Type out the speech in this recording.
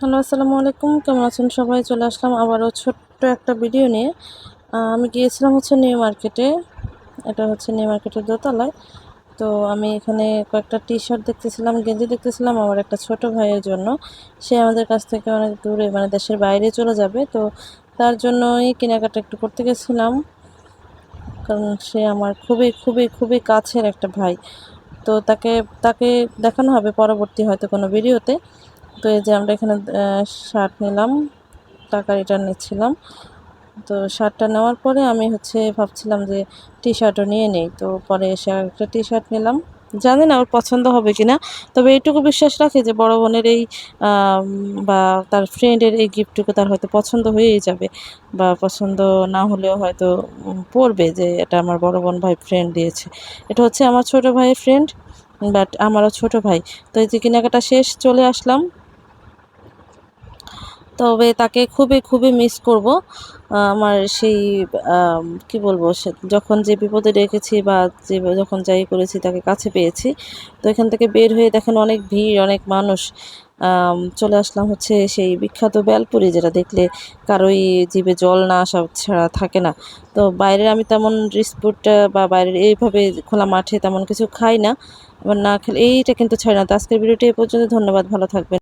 Hello, আসসালামু আলাইকুম। কেমন আছেন সবাই? চলে আসলাম আবারও ছোট্ট একটা ভিডিও নিয়ে। আমি গিয়েছিলাম হচ্ছে নিউ মার্কেটে। এটা হচ্ছে নিউ মার্কেটের দোতলায়। তো আমি এখানে কয়েকটা টি শার্ট দেখতেছিলাম, গেঞ্জি দেখতেছিলাম আমার একটা ছোট ভাইয়ের জন্য। সে আমাদের কাছ থেকে অনেক দূরে মানে দেশের বাইরে চলে যাবে। তো তার জন্যই কেনাকাটা একটু করতে গেছিলাম। কারণ সে আমার খুবই খুবই খুবই কাছের একটা ভাই। তো তাকে তাকে দেখানো হবে পরবর্তী হয়তো কোনো ভিডিওতে তো এই যে আমরা এখানে শার্ট নিলাম, টাকা রিটার্ন নিচ্ছিলাম। তো শার্টটা নেওয়ার পরে আমি হচ্ছে ভাবছিলাম যে টি শার্টও নিয়ে নেই। তো পরে এসে একটা টি শার্ট নিলাম। জানি না ওর পছন্দ হবে কি না তবে এইটুকু বিশ্বাস রাখি যে বড় বোনের এই বা তার ফ্রেন্ডের এই গিফটটুকু তার হয়তো পছন্দ হয়েই যাবে, বা পছন্দ না হলেও হয়তো পড়বে যে এটা আমার বড় বোন ভাই ফ্রেন্ড দিয়েছে। এটা হচ্ছে আমার ছোট ভাইয়ের ফ্রেন্ড বাট আমারও ছোট ভাই। তো এই যে কেনাকাটা শেষ, চলে আসলাম। তবে তাকে খুবই খুবই মিস করব আমার সেই কি বলব যখন যে বিপদে রেখেছি বা যে যখন যাই করেছি তাকে কাছে পেয়েছি, তো এখান থেকে বের হয়ে দেখেন অনেক ভিড়, অনেক মানুষ চলে আসলাম হচ্ছে সেই বিখ্যাত বেলপুরি যেটা দেখলে কারোই জীবে জল না আসা ছাড়া থাকে না। তো বাইরের আমি তেমন রিস্পুটটা বা বাইরের এইভাবে খোলা মাঠে তেমন কিছু খাই না, আবার না খেলে এইটা কিন্তু ছাড়ি না। তো আজকের ভিডিওটি এই পর্যন্ত, ধন্যবাদ, ভালো থাকবেন।